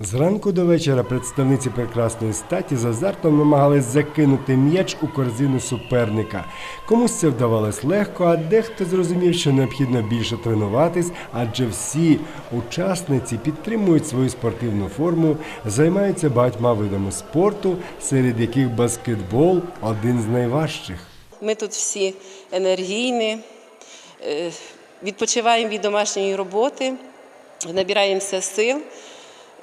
Зранку до вечора представниці прекрасної статі з азартом намагались закинути м'яч у корзину суперника. Комусь це вдавалось легко, а дехто зрозумів, що необхідно більше тренуватись, адже всі учасниці підтримують свою спортивну форму, займаються багатьма видами спорту, серед яких баскетбол один з найважчих. Ми тут всі енергійні, е, відпочиваємо від домашньої роботи, набираємося сил.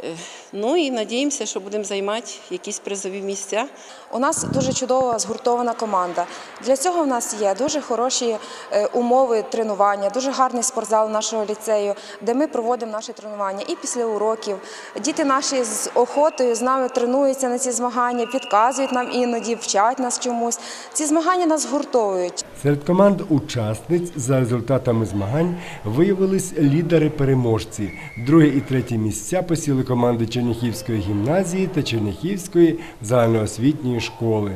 uh, Ну і надіємося, що будемо займати якісь призові місця. У нас дуже чудова згуртована команда. Для цього в нас є дуже хороші е, умови тренування, дуже гарний спортзал нашого ліцею, де ми проводимо наші тренування і після уроків. Діти наші з охотою з нами тренуються на ці змагання, підказують нам іноді, вчать нас чомусь. Ці змагання нас згуртовують. Серед команд учасниць за результатами змагань виявились лідери-переможці. Друге і третє місця посіли команди Черніхівської гімназії та Черніхівської загальноосвітньої школи.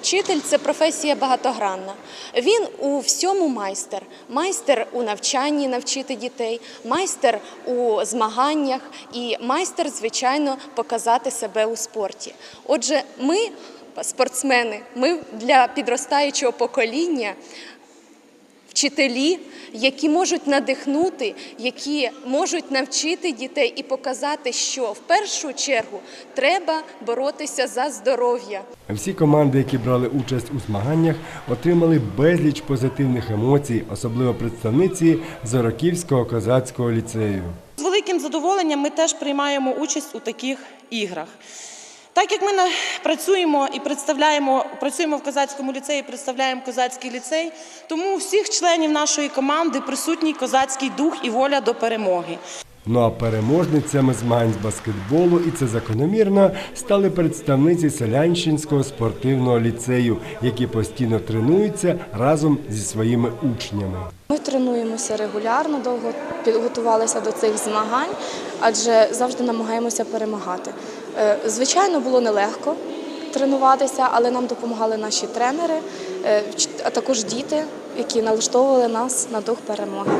Вчитель це професія багатогранна. Він у всьому майстер. Майстер у навчанні навчити дітей, майстер у змаганнях і майстер, звичайно, показати себе у спорті. Отже, ми, спортсмени, ми для підростаючого покоління. Вчителі, які можуть надихнути, які можуть навчити дітей і показати, що в першу чергу треба боротися за здоров'я. Всі команди, які брали участь у змаганнях, отримали безліч позитивних емоцій, особливо представниці Зороківського козацького ліцею. З великим задоволенням ми теж приймаємо участь у таких іграх. Так як ми працюємо і представляємо, працюємо в козацькому ліцеї, представляємо козацький ліцей, тому у всіх членів нашої команди присутній козацький дух і воля до перемоги. Ну а переможницями змагань з баскетболу, і це закономірно, стали представниці Селянщинського спортивного ліцею, які постійно тренуються разом зі своїми учнями. Ми тренуємося регулярно, довго підготувалися до цих змагань, адже завжди намагаємося перемагати. Е, Звичайно, було нелегко тренуватися, але нам допомагали наші тренери, е, а також діти, які налаштовували нас на дух перемоги.